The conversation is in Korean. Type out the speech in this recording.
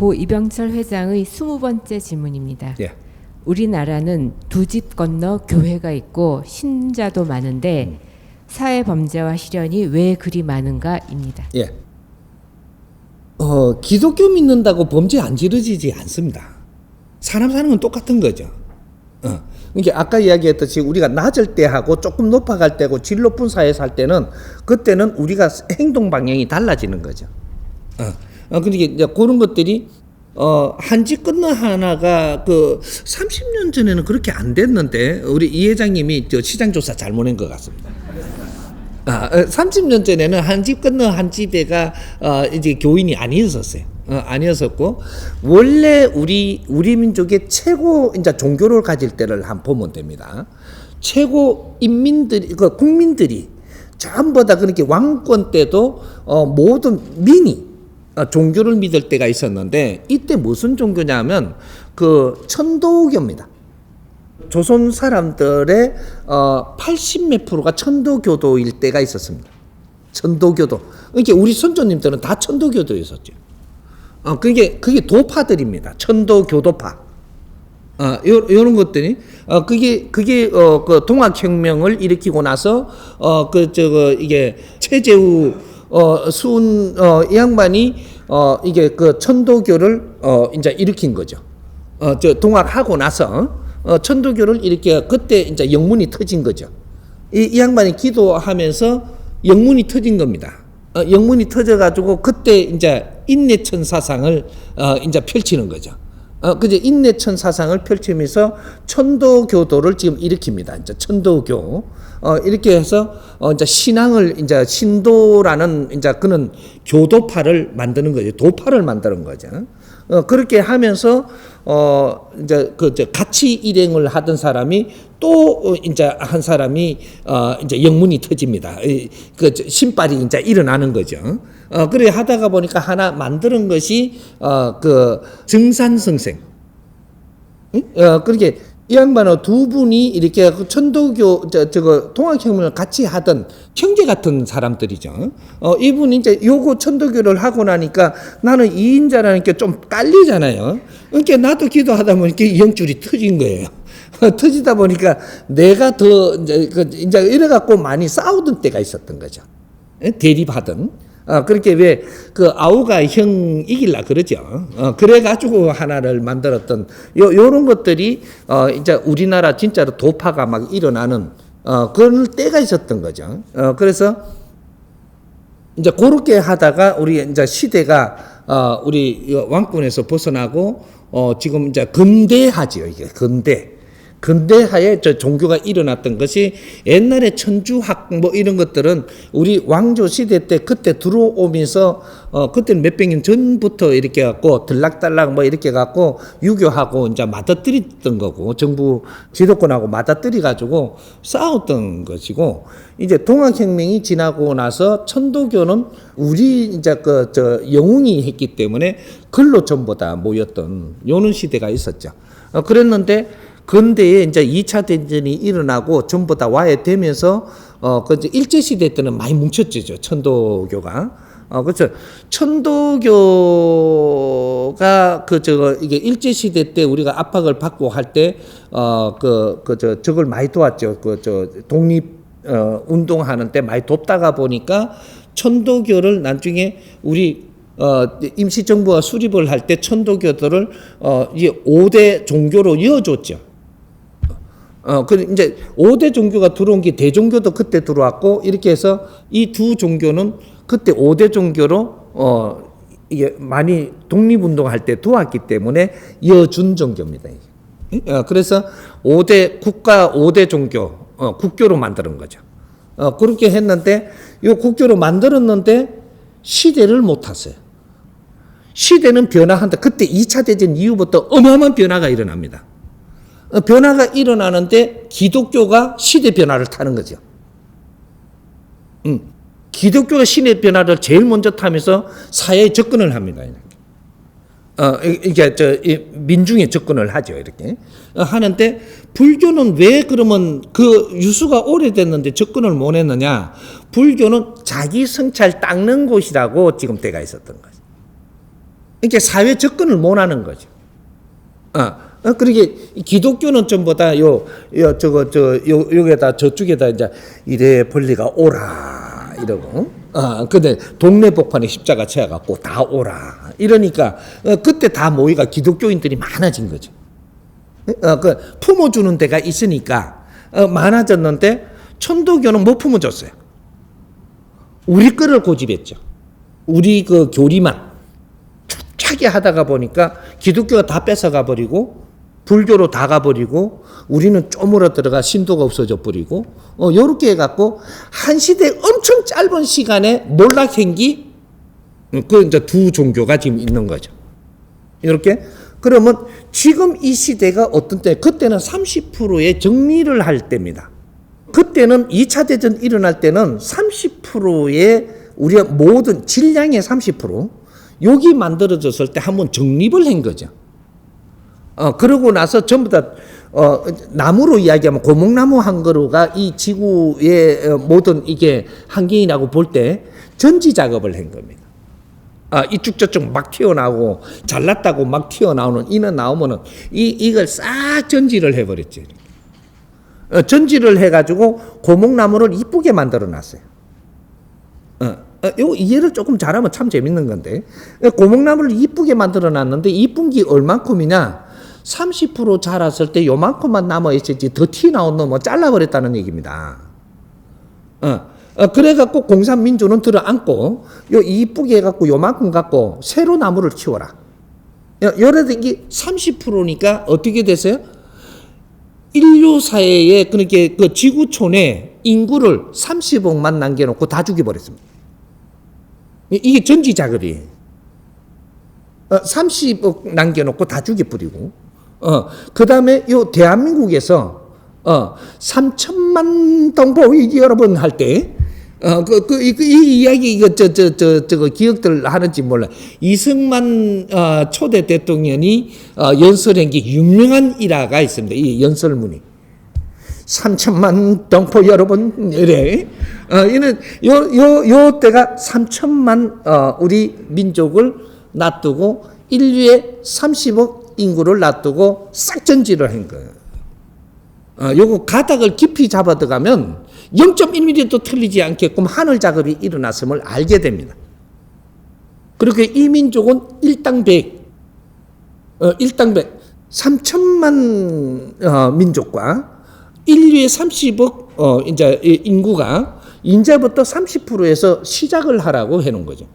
고 이병철 회장의 스무 번째 질문입니다. 예. 우리나라는 두 집 건너 교회가 있고 신자도 많은데 사회 범죄와 실현이 왜 그리 많은가입니다. 예. 어, 기독교 믿는다고 범죄 안 저지르지 않습니다. 사람 사는 건 똑같은 거죠. 어. 그러니까 아까 이야기했듯이 우리가 낮을 때 하고 조금 높아갈 때고 질 높은 사회에 살 때는 그때는 우리가 행동 방향이 달라지는 거죠. 어. 어, 그러니까 이제 그런 것들이 어, 한집 건너 하나가 그 30년 전에는 그렇게 안 됐는데 우리 이 회장님이 저 시장 조사 잘못한 것 같습니다. 아, 30년 전에는 한 집 건너 한 집에가 어, 이제 교인이 아니었었어요. 어, 아니었었고 원래 우리 우리 민족의 최고 이제 종교를 가질 때를 한 보면 됩니다. 최고 인민들이 그 국민들이 전부 다 그렇게 왕권 때도 어, 모든 민이 어, 종교를 믿을 때가 있었는데 이때 무슨 종교냐면 그 천도교입니다. 조선 사람들의 어, 80몇 프로가 천도교도일 때가 있었습니다. 천도교도. 그러니까 우리 선조님들은 다 천도교도였었죠. 어, 그게 그게 도파들입니다. 천도교도파. 어, 요, 요런 것들이, 어, 그게, 그게, 어, 그 동학혁명을 일으키고 나서, 어, 그, 저거, 이게, 최재우, 어, 수은, 어, 이 양반이, 어, 이게 그 천도교를, 어, 이제 일으킨 거죠. 어, 저 동학하고 나서, 어, 천도교를 이렇게, 그때 이제 영문이 터진 거죠. 이, 이 양반이 기도하면서 영문이 터진 겁니다. 어, 영문이 터져가지고 그때 이제 인내천 사상을, 어, 이제 펼치는 거죠. 어, 그제 인내천 사상을 펼치면서 천도교도를 지금 일으킵니다. 이제 천도교. 어, 이렇게 해서, 어, 이제 신앙을, 이제 신도라는, 이제 그는 교도파를 만드는 거죠. 도파를 만드는 거죠. 어, 그렇게 하면서, 어, 이제 그, 저 같이 일행을 하던 사람이 또, 어, 이제 한 사람이, 어, 이제 영문이 터집니다. 이, 그, 저 신발이 이제 일어나는 거죠. 어, 그래 하다가 보니까 하나 만드는 것이, 어, 그, 증산성생. 응? 어, 그렇게 이 양반은 두 분이 이렇게 그 천도교 저 저거 통학혁명을 같이 하던 형제 같은 사람들이죠. 어 이분이 이제 요거 천도교를 하고 나니까 나는 이인자라는 게 좀 깔리잖아요. 그러니까 나도 기도하다 보니까 영줄이 터진 거예요. 터지다 보니까 내가 더 이제 그 이제 이래 갖고 많이 싸우던 때가 있었던 거죠. 예? 대립하던. 어, 그렇게 왜 그 아우가 형 이길라 그러죠. 어, 그래가지고 하나를 만들었던 요, 요런 것들이 어, 이제 우리나라 진짜로 도파가 막 일어나는 어, 그런 때가 있었던 거죠. 어, 그래서 이제 그렇게 하다가 우리 이제 시대가 어, 우리 이 왕권에서 벗어나고 어, 지금 이제 근대하지요. 이게 근대. 근대하에 저 종교가 일어났던 것이 옛날에 천주학 뭐 이런 것들은 우리 왕조 시대 때 그때 들어오면서 어 그때는 몇백 년 전부터 이렇게 갖고 들락달락 뭐 이렇게 갖고 유교하고 이제 맞아뜨렸던 거고 정부 지도권하고 맞아뜨려 가지고 싸웠던 것이고 이제 동학혁명이 지나고 나서 천도교는 우리 이제 그 저 영웅이 했기 때문에 글로 전부 다 모였던 요런 시대가 있었죠. 어 그랬는데 근대에 이제 2차 대전이 일어나고 전부 다 와해되면서 어, 그 이제 일제 시대 때는 많이 뭉쳤죠, 천도교가. 어, 그렇죠. 천도교가 그 저거 이게 일제 시대 때 우리가 압박을 받고 할 때 어, 그, 그, 저, 저걸 많이 도왔죠. 그, 저, 독립, 어, 운동하는 때 많이 돕다가 보니까 천도교를 나중에 우리 어, 임시정부가 수립을 할 때 천도교도를 어, 이제 5대 종교로 이어줬죠. 어, 그 이제 5대 종교가 들어온 게 대종교도 그때 들어왔고 이렇게 해서 이 두 종교는 그때 5대 종교로 어, 이게 많이 독립운동할 때 도왔기 때문에 이어준 종교입니다. 어, 그래서 5대 국가 5대 종교 어, 국교로 만드는 거죠. 어, 그렇게 했는데 이 국교로 만들었는데 시대를 못 탔어요. 시대는 변화한다. 그때 2차 대전 이후부터 어마어마한 변화가 일어납니다. 어, 변화가 일어나는데 기독교가 시대 변화를 타는 거죠. 음, 기독교가 시대 변화를 제일 먼저 타면서 사회에 접근을 합니다. 어, 이게 저 민중에 접근을 하죠 이렇게 어, 하는데 불교는 왜 그러면 그 유수가 오래됐는데 접근을 못했느냐? 불교는 자기 성찰 닦는 곳이라고 지금 때가 있었던 거죠. 이렇게 사회 접근을 못하는 거죠. 어, 어, 그러게 기독교는 전부 다 요, 요 저거 저 요, 요게다 저쪽에다 이제 이래 벌리가 오라 이러고. 어, 근데 동네 복판에 십자가 채워갖고 다 오라 이러니까 어, 그때 다 모이가 기독교인들이 많아진 거죠. 어, 그 품어주는 데가 있으니까 어, 많아졌는데 천도교는 못 품어줬어요. 우리 거를 고집했죠. 우리 그 교리만 차게 하다가 보니까 기독교가 다 뺏어가 버리고 불교로 다 가버리고 우리는 쪼물어 들어가 신도가 없어져 버리고 어 요렇게 해갖고 한 시대 엄청 짧은 시간에 몰락행기 그 이제 두 종교가 지금 있는 거죠. 이렇게 그러면 지금 이 시대가 어떤 때 그때는 30%의 정리를 할 때입니다. 그때는 2차 대전 일어날 때는 30%의 우리가 모든 질량의 30% 여기 만들어졌을 때 한번 정립을 한 거죠. 어, 그러고 나서 전부 다, 어, 나무로 이야기하면 고목나무 한 그루가 이 지구의 어, 모든 이게 한계이라고 볼 때 전지 작업을 한 겁니다. 아, 이쪽 저쪽 막 튀어나오고 잘났다고 막 튀어나오는 이는 나오면은 이, 이걸 싹 전지를 해버렸지. 어, 전지를 해가지고 고목나무를 이쁘게 만들어 놨어요. 어, 어, 요 이해를 조금 잘하면 참 재밌는 건데 어, 고목나무를 이쁘게 만들어 놨는데 이쁜 게 얼만큼이냐 30% 자랐을 때 요만큼만 남아 있었지 더 티 나온 놈은 잘라버렸다는 얘기입니다. 어, 어, 그래갖고 공산민주는 들어앉고 요 이쁘게 해갖고 요만큼 갖고 새로 나무를 키워라. 요래도 이게 30%니까 어떻게 됐어요? 인류 사회에 그렇게 그 지구촌에 인구를 30억만 남겨놓고 다 죽여버렸습니다. 이- 이게 전지. 어, 30억 남겨놓고 다 죽여버리고, 어, 그 다음에 요 대한민국에서, 어, 3천만 동포 이 여러분 할 때, 어, 그, 그, 이, 그, 이 이야기, 이거, 저, 저, 저, 저거 기억들 하는지 몰라. 이승만, 어, 초대 대통령이, 어, 연설한 게 유명한 일화가 있습니다. 이 연설문이. 3천만 동포 여러분 이래 어 이는 요 요 요 때가 3천만 어 우리 민족을 놔두고 인류의 30억 인구를 놔두고 싹 전지를 한 거예요. 어 요거 가닥을 깊이 잡아 들어가면 0.1mm도 틀리지 않게끔 하늘 작업이 일어났음을 알게 됩니다. 그렇게 이 민족은 일당백 어, 일당백 3천만 어, 민족과 인류의 30억 어 인구가 이제부터 30%에서 시작을 하라고 해놓은 거죠.